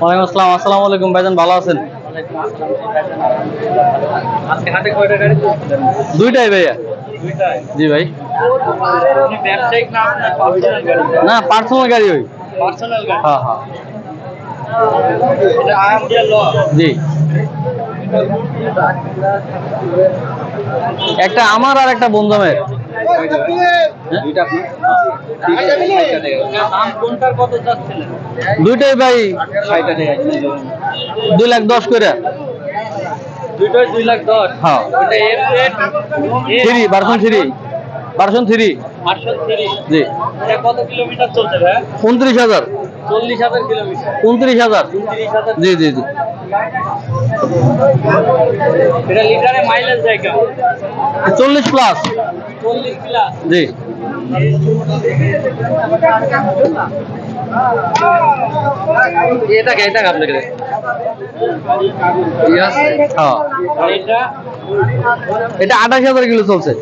ওয়ালাইকুম আসসালাম আসসালামু আলাইকুম ভাইজান ভালো আছেন? আজকে হাতে কয়টা গাড়ি দুইটাই ভাইয়া। জি ভাই। না পার্সোনাল গাড়ি? না ওই। পার্সোনাল গাড়ি? হ্যাঁ হ্যাঁ। জি। একটা আমার আর একটা বন্ধমের। দুইটাই ভাই। দুই লাখ দশ করে দুইটাই দুই লাখ দশ। হ্যাঁ। এটা F rate three version three. Version three. জি। কত কিলোমিটার চলছে ভাই? উনত্রিশ হাজার। চল্লিশ হাজার কিলোমিটার। উনত্রিশ হাজার। জি জি জি। এটা লিটারে মাইলেজ যায় চল্লিশ প্লাস চল্লিশ প্লাস জি। এটা এটা আপনাকে? হ্যাঁ। এটা এটা আঠাশ হাজার কিলো চলছে।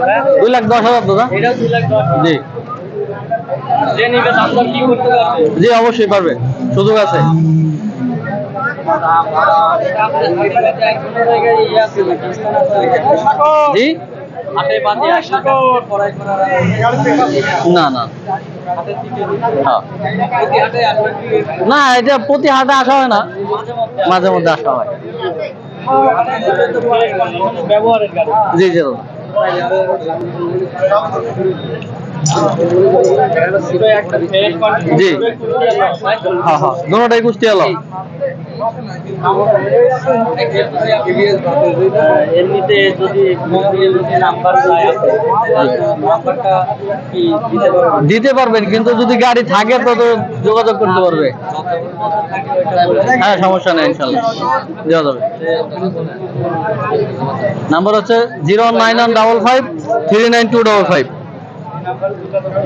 ভাই দুই লাখ দশ হাজার দাদা। জি। জি অবশ্যই পারবে। সুযোগ আছে। জি? না না। হ্যাঁ। না এটা প্রতি হাটে আসা হয় না। মাঝে মধ্যে আসা হয়। জি জি জি। হ্যাঁ হ্যাঁ। দুটোটাই কুষ্টি এলো এমনিতে যদি দিতে পারবেন? কিন্তু যদি গাড়ি থাকে তো তো যোগাযোগ করতে পারবে। হ্যাঁ সমস্যা নেই, ইনশাল্লাহ। দেওয়া যাবে। নাম্বার হচ্ছে zero nine one double five three nine two double five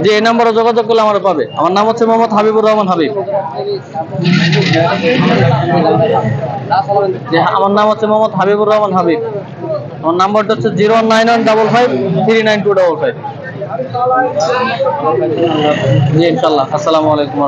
যে এই নাম্বারে যোগাযোগ করলে আমার পাবে। আমার নাম হচ্ছে মোহাম্মদ হাবিবুর রহমান হাবিব। আমার নাম হচ্ছে মোহাম্মদ হাবিবুর রহমান হাবিব। আমার নাম্বারটা হচ্ছে zero nine one double five three nine two double five. জি, ইনশাল্লাহ। আসসালামু আলাইকুম